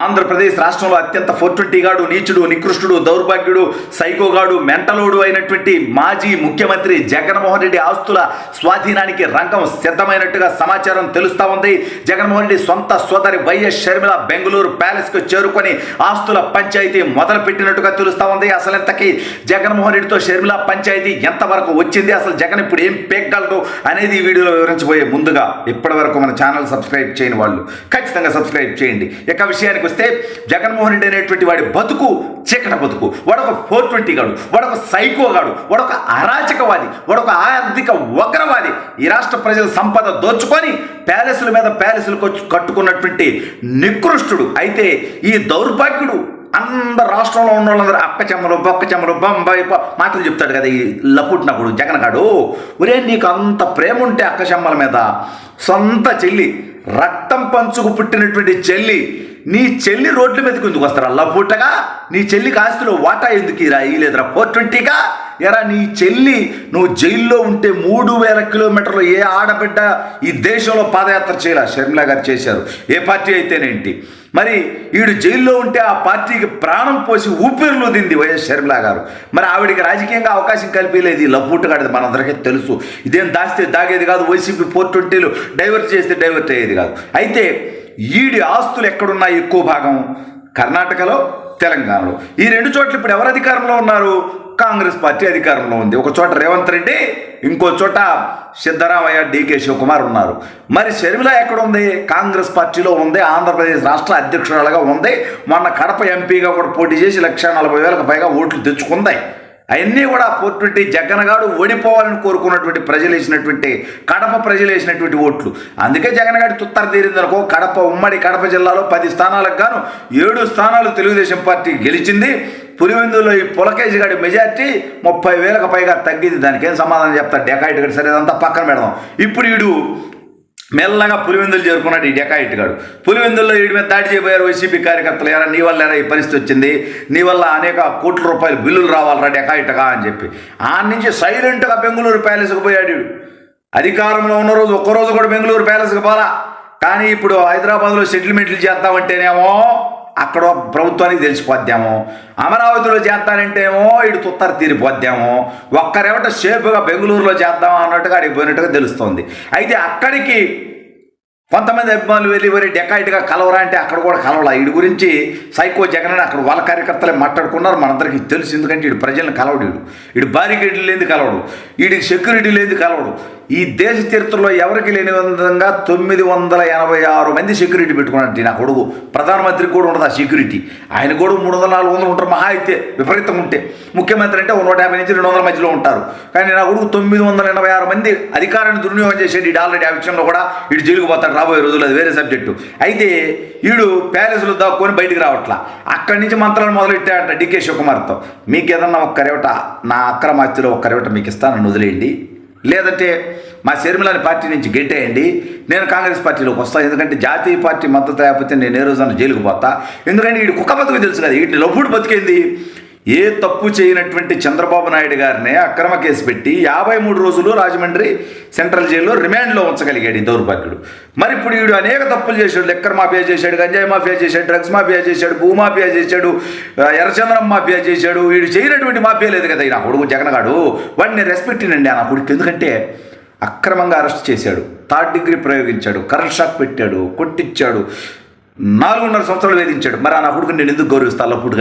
ఆంధ్రప్రదేశ్ రాష్ట్రంలో అత్యంత ఫోర్ట్వంటీగాడు నీచుడు నికృష్టుడు దౌర్భాగ్యుడు సైకోగాడు మెంటలోడు అయినటువంటి మాజీ ముఖ్యమంత్రి జగన్మోహన్ రెడ్డి ఆస్తుల స్వాధీనానికి రంగం సిద్ధమైనట్టుగా సమాచారం తెలుస్తూ ఉంది. జగన్మోహన్ రెడ్డి సొంత సోదరి వైఎస్ షర్మిల బెంగళూరు ప్యాలెస్కు చేరుకొని ఆస్తుల పంచాయతీ మొదలుపెట్టినట్టుగా తెలుస్తూ ఉంది. అసలు ఇంతకీ జగన్మోహన్ రెడ్డితో షర్మిల పంచాయతీ ఎంతవరకు వచ్చింది? అసలు జగన్ ఇప్పుడు ఏం పేగలరు అనేది ఈ వీడియోలో వివరించబోయే ముందుగా ఇప్పటివరకు మన ఛానల్ సబ్స్క్రైబ్ చేయని వాళ్ళు ఖచ్చితంగా సబ్స్క్రైబ్ చేయండి. ఇక విషయానికి వస్తే జగన్మోహన్ రెడ్డి అనేటువంటి వాడి బతుకు చీకట బతుకు. వాడొక ఫోర్ ట్వంటీ గాడు వాడొక సైకో గాడు వాడొక అరాచకవాది వాడొక ఆర్థిక ఉగ్రవాది ఈ రాష్ట్ర ప్రజల సంపద దోచుకొని ప్యాలెస్ల మీద ప్యాలెస్లు కట్టుకున్నటువంటి నికృష్టుడు. అయితే ఈ దౌర్భాగ్యుడు అందరు రాష్ట్రంలో ఉన్న వాళ్ళందరూ అక్క చెమ్మలు బొక్క చెమ్మలు బొంబాయి మాటలు చెప్తాడు కదా ఈ లపుట్నప్పుడు జగన్ గాడు ఒరే నీకు అంత ప్రేమ ఉంటే అక్క చెమ్మల మీద సొంత చెల్లి రక్తం పంచుకు పుట్టినటువంటి చెల్లి నీ చెల్లి రోడ్ల మీదకి ఎందుకు వస్తారా? లపుట్టగా నీ చెల్లికి ఆస్తిలో వాటా ఎందుకు ఇరా? ఇలేదురా ఫోర్ ట్వంటీగా ఎరా నీ చెల్లి నువ్వు జైల్లో ఉంటే మూడు వేల కిలోమీటర్లు ఏ ఆడబిడ్డ ఈ దేశంలో పాదయాత్ర చేయాల? షర్మిల గారు చేశారు. ఏ పార్టీ అయితేనేంటి? మరి ఈడు జైల్లో ఉంటే ఆ పార్టీకి ప్రాణం పోసి ఊపిరిలో దింది వైఎస్ షర్మిల గారు. మరి ఆవిడికి రాజకీయంగా అవకాశం కల్పించలేదు. ఈ లపూటగాడిది మనందరికీ తెలుసు. ఇదేం దాస్తే దాగేది కాదు. వైసీపీ ఫోర్ ట్వంటీలు డైవర్ట్ చేస్తే డైవర్ట్ అయ్యేది కాదు. అయితే ఈడి ఆస్తులు ఎక్కడున్నాయి ఎక్కువ భాగం కర్ణాటకలో తెలంగాణలో. ఈ రెండు చోట్ల ఇప్పుడు ఎవరు అధికారంలో ఉన్నారు? కాంగ్రెస్ పార్టీ అధికారంలో ఉంది. ఒక చోట రేవంత్ రెడ్డి ఇంకో చోట సిద్ధరామయ్య డీకే శివకుమార్ ఉన్నారు. మరి షర్మిల ఎక్కడ ఉంది? కాంగ్రెస్ పార్టీలో ఉంది ఆంధ్రప్రదేశ్ రాష్ట్ర అధ్యక్షురాలుగా ఉంది. మొన్న కడప ఎంపీగా కూడా పోటీ చేసి లక్ష నలభై వేలకు పైగా ఓట్లు తెచ్చుకుంది. అవన్నీ కూడా పోటువంటి జగన్గాడు ఓడిపోవాలని కోరుకున్నటువంటి ప్రజలు వేసినటువంటి కడప ప్రజలు వేసినటువంటి ఓట్లు. అందుకే జగన్గాడి తుత్తర తీరిందనుకో కడప ఉమ్మడి కడప జిల్లాలో పది స్థానాలకు గాను ఏడు స్థానాలు తెలుగుదేశం పార్టీ గెలిచింది. పులివెందులో ఈ పులకేజీ గారి మెజార్టీ ముప్పై వేలకు పైగా తగ్గింది. దానికి ఏం సమాధానం చెప్తారు? డెకాయిట్ గడి సరే అదంతా పక్కన పెడదాం. ఇప్పుడు వీడు మెల్లగా పులివెందులు చేరుకున్నాడు ఈ డెకాయిట్ గాడు. పులివెందుల్లో వీడి మీద దాడి చేయబోయారు వైసీపీ కార్యకర్తలు. ఎరా నీ వల్ల ఎరా ఈ పరిస్థితి వచ్చింది? నీ వల్ల అనేక కోట్ల రూపాయలు బిల్లులు రావాలరా డెకాయిట్గా అని చెప్పి. ఆ నుంచి సైలెంట్గా బెంగళూరు ప్యాలెస్కి పోయాడు వీడు అధికారంలో ఉన్న రోజు ఒక్కరోజు కూడా బెంగళూరు ప్యాలెస్కి పోరా కానీ ఇప్పుడు హైదరాబాద్లో సెటిల్మెంట్లు చేద్దామంటేనేమో అక్కడ ప్రభుత్వానికి తెలిసిపోద్దాము. అమరావతిలో చేస్తానంటేమో ఇటు తుత్తర తీరిపోద్దాము. ఒక్కరెవట సేపుగా బెంగళూరులో చేద్దాం అన్నట్టుగా అడిగి పోయినట్టుగా తెలుస్తోంది. అయితే అక్కడికి కొంతమంది అభిమానులు వెళ్ళి వరి డెకాయిట్గా కలవరా అంటే అక్కడ కూడా కలవలా. వీడి గురించి సైకో జగన్ అని అక్కడ వాళ్ళ కార్యకర్తలే మాట్లాడుకున్నారు. మనందరికీ తెలుసు. ఎందుకంటే వీడు ప్రజలను కలవడు వీడు. వీడు బారికేడ్లు లేదు కలవడు. వీడికి సెక్యూరిటీ లేదు కలవడు. ఈ దేశ చరిత్రలో ఎవరికి లేని విధంగా తొమ్మిది వందల ఎనభై ఆరు మంది సెక్యూరిటీ పెట్టుకున్నట్టు నా కొడుకు. ప్రధానమంత్రికి కూడా ఉండదు ఆ సెక్యూరిటీ ఆయన కూడా మూడు వందల నాలుగు వందలు ఉంటారు మహా అయితే విపరీతం ఉంటే. ముఖ్యమంత్రి అంటే నూట యాభై నుంచి రెండు వందల మధ్యలో ఉంటారు. కానీ నా కొడుకు తొమ్మిది వందల ఎనభై ఆరు మంది అధికారాన్ని దుర్వినియోగం చేసేది ఈ ఆల్రెడీ ఆ విషయంలో కూడా ఇటు జైలుకు పోతాడు రాబోయే రోజులు అది వేరే సబ్జెక్టు అయితే వీడు ప్యాలెస్లో దాక్కొని బయటికి రావట్లా. అక్కడి నుంచి మంత్రాలు మొదలెట్టాడంట డికే శివకుమార్తో. మీకు ఏదన్నా ఒక్కరేవట నా అక్రమాస్తిలో ఒక్కరేవట మీకు ఇస్తాను వదిలేయండి. లేదంటే మా శర్మిలాని పార్టీ నుంచి గెట్టేయండి నేను కాంగ్రెస్ పార్టీలోకి వస్తాను ఎందుకంటే జాతీయ పార్టీ మద్దతు లేకపోతే నేను ఏ రోజున జైలుకు పోతా. ఎందుకంటే వీడి కుక్క బతుకు తెలుసు కదా వీటిని లొప్పుడు బతికేంది? ఏ తప్పు చేయనటువంటి చంద్రబాబు నాయుడు గారిని అక్రమ కేసు పెట్టి యాభై మూడు రోజులు రాజమండ్రి సెంట్రల్ జైల్లో రిమాండ్లో ఉంచగలిగాడు ఈ దౌర్భాగ్యుడు. మరి ఇప్పుడు వీడు అనేక తప్పులు చేశాడు. లెక్కర్ మాఫియా చేశాడు గంజాయి మాఫియా చేశాడు డ్రగ్స్ మాఫియా చేశాడు భూమాఫియా చేశాడు ఎర్రచంద్రం మాఫియా చేశాడు. వీడు చేయనటువంటి మాఫియా లేదు కదా నా కొడుకు జగనగాడు. వాడిని రెస్పెక్ట్ అండి ఆ నా కొడుకు. ఎందుకంటే అక్రమంగా అరెస్ట్ చేశాడు. థర్డ్ డిగ్రీ ప్రయోగించాడు. కరెంట్ షాక్ పెట్టాడు కొట్టించాడు. నాలుగున్నర సంవత్సరాలు వేధించాడు. మరి ఆ నా కొడుకుని నేను ఎందుకు గౌరవిస్తా? అల్లప్పుడు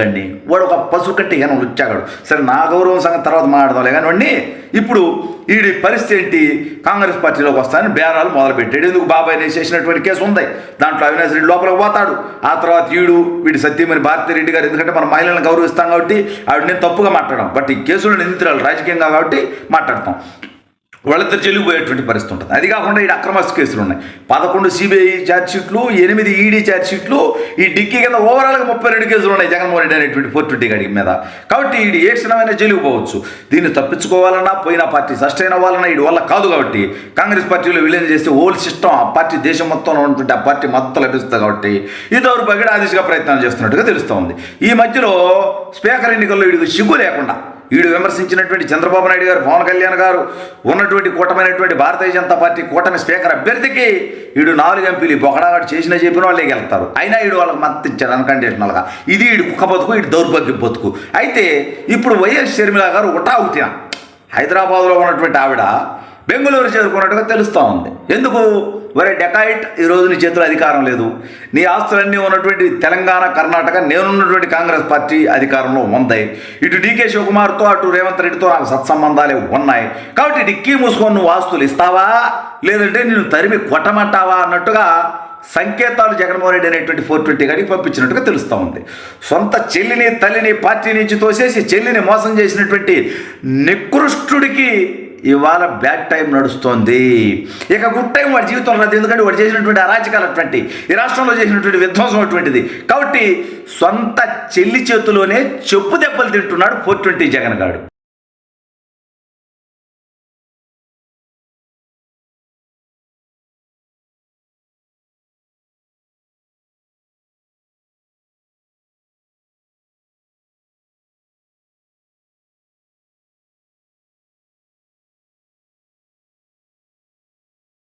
వాడు ఒక పశువు కట్టి ఏమైనా వచ్చాగాడు. సరే నా గౌరవం సంగతి తర్వాత మాట్లాడదాంలే కానివ్వండి ఇప్పుడు వీడి పరిస్థితి ఏంటి? కాంగ్రెస్ పార్టీలోకి వస్తానని బేరాలు మొదలుపెట్టాడు. ఎందుకు బాబాయ్ నేను చేసినటువంటి కేసు ఉంది? దాంట్లో అవినాష్ రెడ్డి లోపలికి పోతాడు. ఆ తర్వాత ఈడు వీడి సత్యమని భారతీ రెడ్డి గారు ఎందుకంటే మన మహిళలను గౌరవిస్తాం కాబట్టి ఆవిడ నేను తప్పుగా మాట్లాడడం. బట్ ఈ కేసులో నిందితురాలు రాజకీయంగా కాబట్టి మాట్లాడతాం. వాళ్ళిద్దరు జైలుకు పోయేటువంటి పరిస్థితి ఉంటుంది. అది కాకుండా ఈ అక్రమస్ కేసులు ఉన్నాయి. పదకొండు సిబిఐ ఛార్జ్షీట్లు ఎనిమిది ఈడీ ఛార్జ్షీట్లు ఈ డిక్కీ కింద ఓవరాల్గా ముప్పై రెండు కేసులు ఉన్నాయి జగన్మోహన్ రెడ్డి అనేటువంటి ఫోర్ ట్వంటీ గడి మీద. కాబట్టి ఈడు ఏ క్షణమైనా జైలుకు పోవచ్చు. దీన్ని తప్పించుకోవాలన్నా పోయిన పార్టీ సస్టైన్ అవ్వాలన్నా వీడి వల్ల కాదు కాబట్టి కాంగ్రెస్ పార్టీలో విలీనం చేస్తే ఓల్డ్ సిస్టమ్ ఆ పార్టీ దేశం మొత్తంలో ఉన్నటువంటి ఆ పార్టీ మద్దతు లభిస్తుంది కాబట్టి ఈ దౌర్భాగ్యుడు ఆ దిశగా ప్రయత్నాలు చేస్తున్నట్టుగా తెలుస్తోంది. ఈ మధ్యలో స్పీకర్ ఎన్నికల్లో వీడికి సిగ్గు లేకుండా వీడు విమర్శించినటువంటి చంద్రబాబు నాయుడు గారు పవన్ కళ్యాణ్ గారు ఉన్నటువంటి కూటమైనటువంటి భారతీయ జనతా పార్టీ కూటమి స్పీకర్ అభ్యర్థికి వీడు నాలుగు ఎంపీలు బొకడాగాడు చేసిన చెప్పిన వాళ్ళే వెళ్తారు అయినా వీడు వాళ్ళకి మద్దతు ఇచ్చారు అన్కండిషనల్గా. ఇది వీడి కుక్క బతుకు వీడి దౌర్భాగ్య బతుకు. అయితే ఇప్పుడు వైఎస్ షర్మిల గారు ఉటా ఉట్టిన హైదరాబాద్లో ఉన్నటువంటి ఆవిడ బెంగళూరు చేరుకున్నట్టుగా తెలుస్తూ ఉంది. ఎందుకు? వరే డెకాయిట్ ఈ నీ చేతిలో అధికారం లేదు. నీ ఆస్తులన్నీ ఉన్నటువంటి తెలంగాణ కర్ణాటక నేనున్నటువంటి కాంగ్రెస్ పార్టీ అధికారంలో ఉంది. ఇటు డీకే శివకుమార్తో అటు రేవంత్ రెడ్డితో నాకు సత్సంబంధాలే ఉన్నాయి. కాబట్టి డిక్కీ మూసుకొని నువ్వు ఆస్తులు ఇస్తావా? లేదంటే నేను తరిమి కొట్టమంటావా? అన్నట్టుగా సంకేతాలు జగన్మోహన్ రెడ్డి అనేటువంటి ఫోర్ ట్వంటీ గారికి పంపించినట్టుగా తెలుస్తూ ఉంది. సొంత చెల్లిని తల్లిని పార్టీ నుంచి తోసేసి చెల్లిని మోసం చేసినటువంటి నికృష్టుడికి ఇవాళ బ్యాడ్ టైం నడుస్తోంది. ఇక గుడ్ టైం వాడి జీవితంలో ఉన్నది. ఎందుకంటే వాడు చేసినటువంటి అరాచకాలు అటువంటి ఈ రాష్ట్రంలో చేసినటువంటి విధ్వంసం అటువంటిది. కాబట్టి సొంత చెల్లి చేతిలోనే చెప్పు దెబ్బలు తింటున్నాడు ఫోర్ ట్వంటీ జగన్ గారు